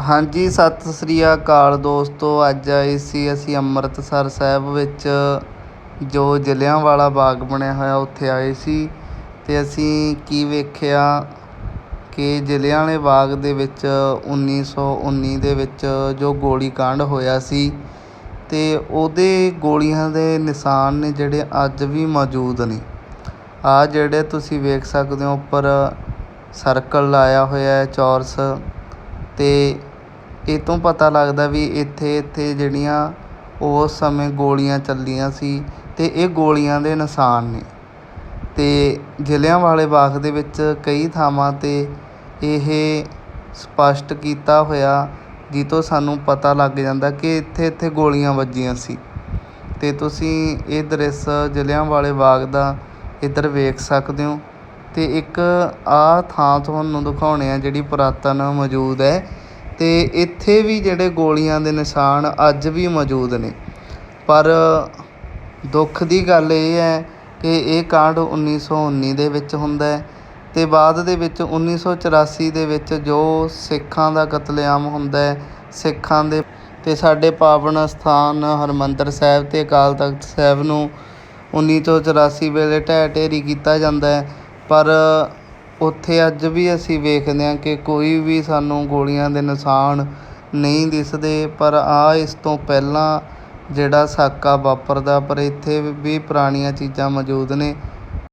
ਹਾਂਜੀ, ਸਤਿ ਸ੍ਰੀ ਅਕਾਲ ਦੋਸਤੋ। ਅੱਜ ਆਏ ਸੀ ਅਸੀਂ ਅੰਮ੍ਰਿਤਸਰ ਸਾਹਿਬ ਵਿੱਚ, ਜੋ ਜਲਿਆਂਵਾਲਾ ਬਾਗ ਬਣਿਆ ਹੋਇਆ, ਉੱਥੇ ਆਏ ਸੀ। ਅਤੇ ਅਸੀਂ ਕੀ ਵੇਖਿਆ ਕਿ ਜਲਿਆਂਵਾਲੇ ਬਾਗ ਦੇ ਵਿੱਚ, ਉੱਨੀ ਸੌ ਉੱਨੀ ਦੇ ਵਿੱਚ ਜੋ ਗੋਲੀ ਕਾਂਡ ਹੋਇਆ ਸੀ ਅਤੇ ਉਹਦੇ ਗੋਲੀਆਂ ਦੇ ਨਿਸ਼ਾਨ ਨੇ ਜਿਹੜੇ ਅੱਜ ਵੀ ਮੌਜੂਦ ਨੇ। ਆ ਜਿਹੜੇ ਤੁਸੀਂ ਵੇਖ ਸਕਦੇ ਹੋ, ਉੱਪਰ ਸਰਕਲ ਲਾਇਆ ਹੋਇਆ ਹੈ, ਚੌਰਸ। ਅਤੇ ਇਹ ਤੋਂ ਪਤਾ ਲੱਗਦਾ ਵੀ ਇੱਥੇ ਇੱਥੇ ਜਿਹੜੀਆਂ ਉਸ ਸਮੇਂ ਗੋਲੀਆਂ ਚੱਲੀਆਂ ਸੀ ਅਤੇ ਇਹ ਗੋਲੀਆਂ ਦੇ ਨਿਸ਼ਾਨ ਨੇ। ਅਤੇ ਜਲਿਆਂਵਾਲੇ ਬਾਗ ਦੇ ਵਿੱਚ ਕਈ ਥਾਵਾਂ 'ਤੇ ਇਹ ਸਪਸ਼ਟ ਕੀਤਾ ਹੋਇਆ ਜਿਹ ਤੋਂ ਸਾਨੂੰ ਪਤਾ ਲੱਗ ਜਾਂਦਾ ਕਿ ਇੱਥੇ ਇੱਥੇ ਗੋਲੀਆਂ ਵੱਜੀਆਂ ਸੀ। ਅਤੇ ਤੁਸੀਂ ਇਹ ਦ੍ਰਿਸ਼ ਜਲਿਆਂਵਾਲੇ ਬਾਗ ਦਾ ਇੱਧਰ ਵੇਖ ਸਕਦੇ ਹੋ। ਅਤੇ ਇੱਕ ਆਹ ਥਾਂ ਤੁਹਾਨੂੰ ਦਿਖਾਉਂਦੇ ਆ ਜਿਹੜੀ ਪੁਰਾਤਨ ਮੌਜੂਦ ਹੈ। ਅਤੇ ਇੱਥੇ ਵੀ ਜਿਹੜੇ ਗੋਲੀਆਂ ਦੇ ਨਿਸ਼ਾਨ ਅੱਜ ਵੀ ਮੌਜੂਦ ਨੇ। ਪਰ ਦੁੱਖ ਦੀ ਗੱਲ ਇਹ ਹੈ ਕਿ ਇਹ ਕਾਂਡ ਉੱਨੀ ਸੌ ਉੱਨੀ ਦੇ ਵਿੱਚ ਹੁੰਦਾ ਹੈ ਅਤੇ ਬਾਅਦ ਦੇ ਵਿੱਚ ਉੱਨੀ ਸੌ ਚੁਰਾਸੀ ਦੇ ਵਿੱਚ ਜੋ ਸਿੱਖਾਂ ਦਾ ਕਤਲੇਆਮ ਹੁੰਦਾ ਹੈ, ਸਿੱਖਾਂ ਦੇ ਅਤੇ ਸਾਡੇ ਪਾਵਨ ਅਸਥਾਨ ਹਰਿਮੰਦਰ ਸਾਹਿਬ ਅਤੇ ਅਕਾਲ ਤਖਤ ਸਾਹਿਬ ਨੂੰ ਉੱਨੀ ਸੌ ਚੁਰਾਸੀ ਵੇਲੇ ਢਹਿ ਢੇਰੀ ਕੀਤਾ ਜਾਂਦਾ ਹੈ। ਪਰ ਉੱਥੇ ਅੱਜ ਵੀ ਅਸੀਂ ਵੇਖਦੇ ਹਾਂ ਕਿ ਕੋਈ ਵੀ ਸਾਨੂੰ ਗੋਲੀਆਂ ਦੇ ਨਿਸ਼ਾਨ ਨਹੀਂ ਦਿਸਦੇ, ਪਰ ਆਹ ਇਸ ਤੋਂ ਪਹਿਲਾਂ ਜਿਹੜਾ ਸਾਕਾ ਵਾਪਰਦਾ, ਪਰ ਇੱਥੇ ਵੀ ਪੁਰਾਣੀਆਂ ਚੀਜ਼ਾਂ ਮੌਜੂਦ ਨੇ।